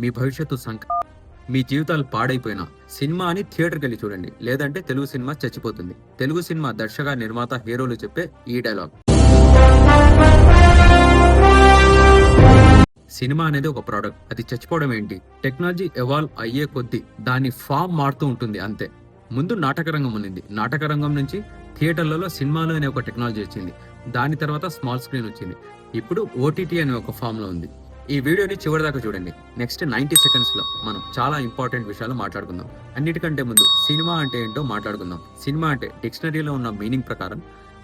మీ భవిష్యత్తు సంక మీ జీవితాలు పాడైపోయినా సినిమా అని థియేటర్కి వెళ్ళి చూడండి. లేదంటే తెలుగు సినిమా చచ్చిపోతుంది. తెలుగు సినిమా దర్శక నిర్మాత హీరోలు చెప్పే ఈ డైలాగ్. సినిమా అనేది ఒక ప్రోడక్ట్. అది చచ్చిపోవడం ఏంటి? టెక్నాలజీ ఎవాల్వ్ అయ్యే కొద్దీ దాని ఫామ్ మారుతూ ఉంటుంది అంతే. ముందు నాటక రంగం నాటకరంగం నాటక రంగం నుంచి థియేటర్లలో సినిమాలు అనే ఒక టెక్నాలజీ వచ్చింది. దాని తర్వాత స్మాల్ స్క్రీన్ వచ్చింది. ఇప్పుడు ఓటీటీ అనే ఒక ఫామ్లో ఉంది. ఈ వీడియోని చివరిదాకా చూడండి. నెక్స్ట్ నైన్టీ సెకండ్స్లో మనం చాలా ఇంపార్టెంట్ విషయాలు మాట్లాడుకుందాం. అన్నిటికంటే ముందు సినిమా అంటే ఏంటో మాట్లాడుకుందాం. సినిమా అంటే డిక్షనరీలో ఉన్న మీనింగ్ ప్రకారం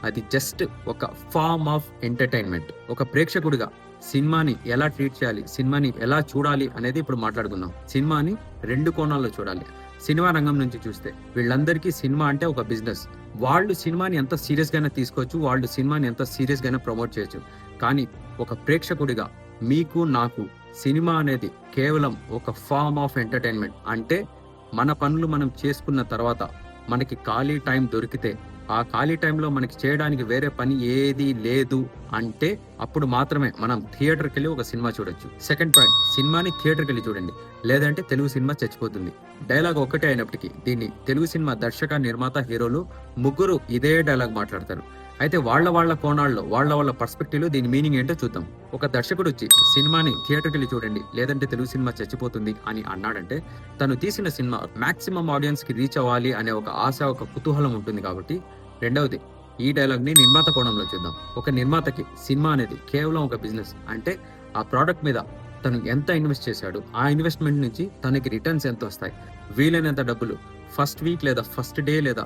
అది జస్ట్ ఒక ఫార్మ్ ఆఫ్ ఎంటర్టైన్మెంట్ ఒక ప్రేక్షకుడిగా సినిమాని ఎలా ట్రీట్ చేయాలి సినిమాని ఎలా చూడాలి అనేది ఇప్పుడు మాట్లాడుకుందాం. సినిమాని రెండు కోణాల్లో చూడాలి. సినిమా రంగం నుంచి చూస్తే వీళ్ళందరికీ సినిమా అంటే ఒక బిజినెస్ వాళ్ళు సినిమాని ఎంత సీరియస్గానే తీసుకోవచ్చు వాళ్ళు సినిమాని ఎంత సీరియస్గానే ప్రమోట్ చేయొచ్చు. కానీ ఒక ప్రేక్షకుడిగా మీకు నాకు సినిమా అనేది కేవలం ఒక ఫార్మ్ ఆఫ్ ఎంటర్టైన్మెంట్. అంటే మన పనులు మనం చేసుకున్న తర్వాత మనకి ఖాళీ టైం దొరికితే ఆ ఖాళీ టైంలో మనకి చేయడానికి వేరే పని ఏది లేదు అంటే అప్పుడు మాత్రమే మనం థియేటర్కి వెళ్ళి ఒక సినిమా చూడొచ్చు. సెకండ్ పాయింట్ సినిమాని థియేటర్కి వెళ్ళి చూడండి. లేదంటే తెలుగు సినిమా చచ్చిపోతుంది. డైలాగ్ ఒక్కటే అయినప్పటికీ దీన్ని తెలుగు సినిమా దర్శక నిర్మాత హీరోలు ముగ్గురు ఇదే డైలాగ్ మాట్లాడతారు. అయితే వాళ్ళ వాళ్ళ కోణాల్లో వాళ్ళ వాళ్ళ పర్స్పెక్టివ్లో దీని మీనింగ్ ఏంటో చూద్దాం. ఒక దర్శకుడు వచ్చి సినిమాని థియేటర్కి వెళ్ళి చూడండి. లేదంటే తెలుగు సినిమా చచ్చిపోతుంది అని అన్నాడంటే తను తీసిన సినిమా మాక్సిమం ఆడియన్స్కి రీచ్ అవ్వాలి అనే ఒక ఆశ ఒక కుతూహలం ఉంటుంది కాబట్టి రెండవది ఈ డైలాగ్ని నిర్మాత కోణంలో చూద్దాం. ఒక నిర్మాతకి సినిమా అనేది కేవలం ఒక బిజినెస్. అంటే ఆ ప్రోడక్ట్ మీద తను ఎంత ఇన్వెస్ట్ చేశాడు ఆ ఇన్వెస్ట్మెంట్ నుంచి తనకి రిటర్న్స్ ఎంత వస్తాయి వీలైనంత డబ్బులు ఫస్ట్ వీక్ లేదా ఫస్ట్ డే లేదా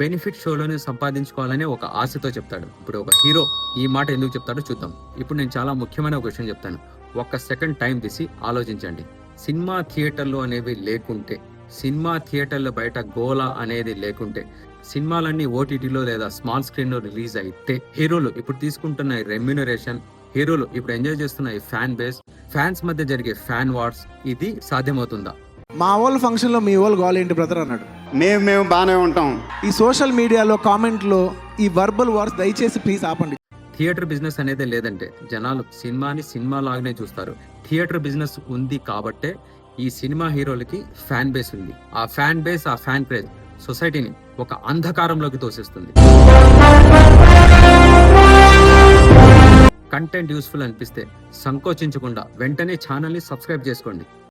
బెనిఫిట్ షోలోనే సంపాదించుకోవాలనే ఒక ఆశతో చెప్తాడు. ఇప్పుడు ఒక హీరో ఈ మాట ఎందుకు చెప్తాడో చూద్దాం. ఇప్పుడు నేను చాలా ముఖ్యమైన ఒక విషయం చెప్తాను. ఒక్క సెకండ్ టైం తీసి ఆలోచించండి. సినిమా థియేటర్లు అనేవి లేకుంటే సినిమా థియేటర్ల బయట గోల అనేది లేకుంటే సినిమాలన్నీ ఓటీటీలో లేదా స్మాల్ స్క్రీన్లో రిలీజ్ అయితే హీరోలు ఇప్పుడు తీసుకుంటున్న రెమ్యునరేషన్ హీరోలు ఇప్పుడు ఎంజాయ్ చేస్తున్న ఈ ఫ్యాన్ బేస్ ఫ్యాన్స్ మధ్య జరిగే ఫ్యాన్ వార్స్ ఇది సాధ్యమవుతుందా? మా వాళ్ళ ఫంక్షన్లో మీ వాళ్ళు గోల్ ఏంటి బ్రదర్ అన్నాడు. మేము మేము బాగానే ఉంటాం. ఈ సోషల్ మీడియాలో కామెంట్లో ఈ వర్బల్ వార్స్ దయచేసి ప్లీజ్ ఆపండి. థియేటర్ బిజినెస్ అనేదే లేదంటే జనాలు సినిమాని సినిమా లాగానే చూస్తారు. థియేటర్ బిజినెస్ ఉంది కాబట్టే ఈ సినిమా హీరోలకి ఫ్యాన్ బేస్ ఉంది. ఆ ఫ్యాన్ బేస్ ఆ ఫ్యాన్ క్రేజ్ సొసైటీని ఒక అంధకారంలోకి తోసేస్తుంది. కంటెంట్ యూస్ఫుల్ అనిపిస్తే సంకోచించకుండా వెంటనే ఛానల్ని సబ్స్క్రైబ్ చేసుకోండి.